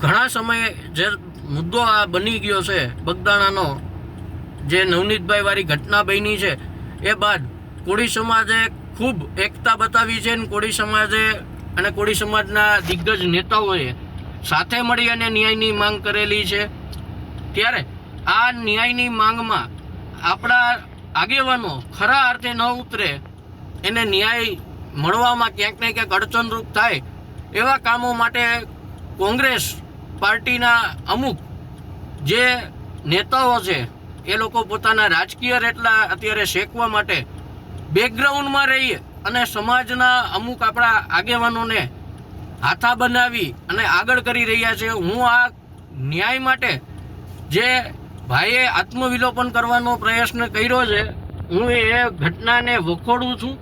ઘણા સમયે જે મુદ્દો આ બની ગયો છે, બગદાણાનો, જે નવનીતભાઈ વાળી ઘટના બની છે, એ બાદ કોળી સમાજે ખૂબ એકતા બતાવી છે અને કોળી સમાજે અને કોળી સમાજના દિગ્ગજ નેતાઓએ સાથે મળી અને ન્યાયની માંગ કરેલી છે. ત્યારે આ ન્યાયની માંગમાં આપણા આગેવાનો ખરા અર્થે ન ઉતરે, એને ન્યાય મળવામાં ક્યાંક ને ક્યાંક અડચણરૂપ થાય એવા કામો માટે કોંગ્રેસ પાર્ટીના અમુક જે નેતાઓ છે, એ લોકો પોતાના રાજકીય રેટલા અત્યારે શેકવા માટે બેકગ્રાઉન્ડમાં રહી અને સમાજના અમુક આપણા આગેવાનોને હાથા બનાવી અને આગળ કરી રહ્યા છે. હું આ ન્યાય માટે જે ભાઈએ આત્મવિલોપન કરવાનો પ્રયત્ન કર્યો છે, હું એ ઘટનાને વખોડું છું.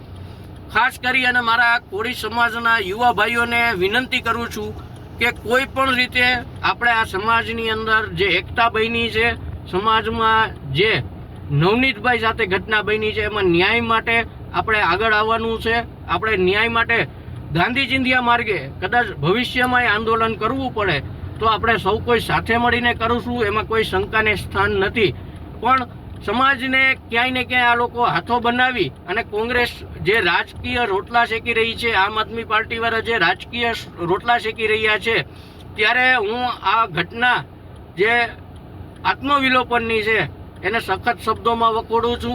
ખાસ કરી અને મારા કોળી સમાજના યુવા ભાઈઓને વિનંતી કરું છું કે કોઈ પણ રીતે આપણે આ સમાજની અંદર જે એકતા બની છે, સમાજમાં જે નવનીતભાઈ સાથે ઘટના બની છે, એમાં ન્યાય માટે આપણે આગળ આવવાનું છે. આપણે ન્યાય માટે ગાંધી ચિંધિયા માર્ગે કદાચ ભવિષ્યમાં આંદોલન કરવું પડે, તો આપણે સૌ કોઈ સાથે મળીને કરીશું એમાં કોઈ શંકાને સ્થાન નથી. પણ સમાજને ક્યાંય ને ક્યાંય આ લોકો હાથો બનાવી અને કોંગ્રેસ જે રાજકીય રોટલા શેકી રહી છે, આમ આદમી પાર્ટી વાળા જે રાજકીય રોટલા શેકી રહ્યા છે, ત્યારે હું આ ઘટના જે આત્મવિલોપનની છે, એને સખત શબ્દોમાં વખોડું છું.